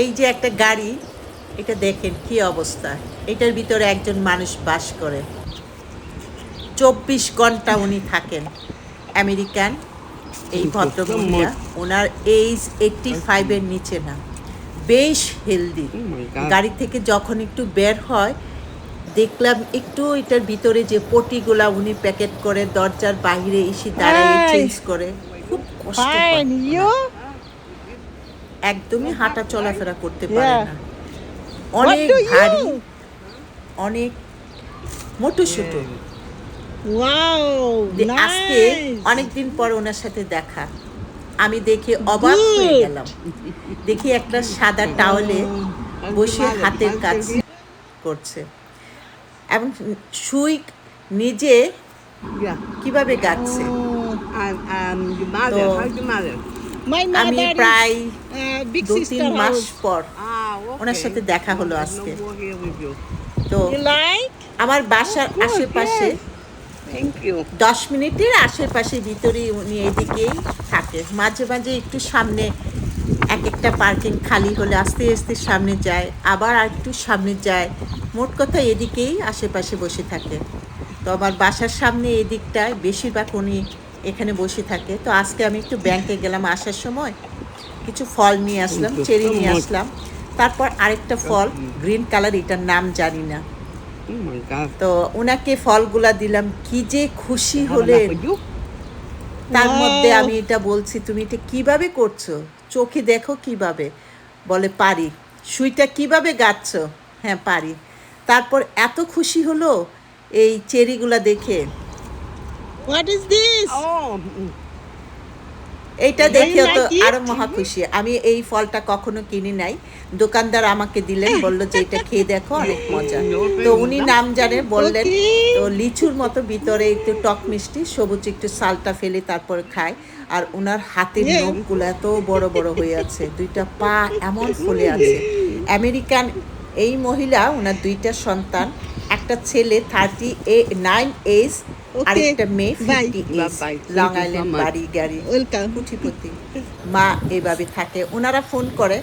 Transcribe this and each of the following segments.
এই যে একটা গাড়ি এটা দেখেন কি অবস্থা। এটার ভিতরে একজন মানুষ বাস করে। চব্বিশ ঘণ্টা উনি থাকেন আমেরিকান এই ভদ্রমহিলা। ওনার এইজ এইটটি ফাইভের নিচে না। বেশ হেলদি Oh গাড়ি থেকে যখন একটু বের হয় দেখলাম একটু এটার ভিতরে যে পটিগুলা উনি প্যাকেট করে দরজার বাইরে এসে দাঁড়িয়ে চেঞ্জ করে। খুব কষ্ট? একদমই হাঁটা চলাফেরা করতে পারে না। অনেক ভারী অনেক মোটু সুটো আজকে. অনেকদিন পর ওনার সাথে দেখা। আমি দেখে অবাক হয়ে গেলাম। দেখি একটা সাদা টাওয়ালে বসে হাতের কাজ করছে। এবং সুই নিজে. কীভাবে গাচ্ছে? And আমি প্রায় uh, দু তিন মাস. পর Ah. ওনার সাথে দেখা হলো আজকে। তো? আমার বাসার Good, আশেপাশে. দশ মিনিটের আশেপাশে ভিতরে উনি এদিকেই থাকে মাঝে মাঝে একটু সামনে এক একটা পার্কিং খালি হলে আস্তে আস্তে সামনে যায় আবার আর একটু সামনে যায় মোট কথা এদিকেই আশেপাশে বসে থাকে তো আমার বাসার সামনে এদিকটায় বেশিরভাগ উনি এখানে বসে থাকে। তো আজকে আমি একটু ব্যাংকে গেলাম আসার সময়। কিছু ফল নিয়ে আসলাম চেরি নিয়ে আসলাম। তারপর আরেকটা ফল গ্রিন কালার এটার নাম জানি না. তো ওনাকে ফলগুলা দিলাম কি যে খুশি হলেন। you? তার মধ্যে আমি এটা বলছি তুমি এটা কীভাবে করছ? চোখে দেখো কীভাবে? বলে পারি। সুইটা কীভাবে গাচ্ছ? হ্যাঁ পারি। তারপর এত খুশি হলো এই চেরিগুলা দেখে। What is this? Oh, mm, এইটা Very তো আরও মহা খুশি। আমি এই ফলটা কখনো কিনি নাই। দোকানদার আমাকে দিলেন বলল যে এটা খেয়ে দেখো অনেক মজা। তো উনি নাম জানে বললেন তো লিচুর মতো ভিতরে একটু টক মিষ্টি সবুজ একটু সালটা ফেলে তারপরে খায়। আর ওনার হাতের. নখগুলো এত বড় বড় হয়ে আছে দুইটা পা এমন ফুলে আছে। আমেরিকান এই মহিলা ওনার দুইটা সন্তান একটা ছেলে থার্টি এ নাইন এজ. আরেকটা মেয়ে. ফিফটি লং আইল্যান্ড বাড়ি গাড়ি. কুঠিপতি মা এভাবে থাকে। ওনারা ফোন করে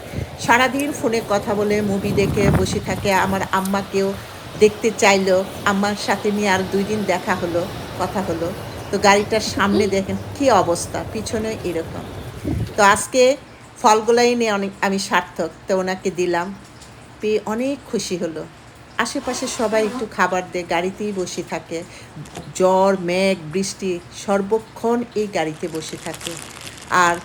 সারাদিন ফোনে কথা বলে মুভি দেখে বসে থাকে। আমার আম্মাকেও দেখতে চাইলো। আম্মার সাথে নিয়ে আর দুই দিন দেখা হলো কথা হলো। তো গাড়িটার সামনে দেখেন কি অবস্থা পিছনে এরকম। তো আজকে ফলগুলো এনে অনেক আমি সার্থক। তো ওনাকে দিলাম। পেয়ে অনেক খুশি হলো। আশেপাশে সবাই একটু খাবার দেয় গাড়িতেই বসে থাকে। জ্বর, মেঘ, বৃষ্টি, সর্বক্ষণ এই গাড়িতে বসে থাকে। আর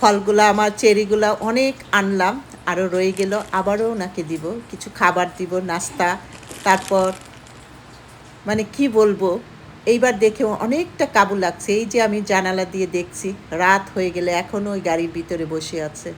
ফলগুলো, আমার চেরিগুলো অনেক আনলাম আরও রয়ে গেল, আবারও ওনাকে দিব। কিছু খাবার দিব, নাস্তা, তারপর মানে কি বলব, এইবার দেখে অনেকটা কাবু লাগছে। এই যে আমি জানালা দিয়ে দেখছি, রাত হয়ে গেলে এখনও ওই গাড়ির ভিতরে বসে আছে।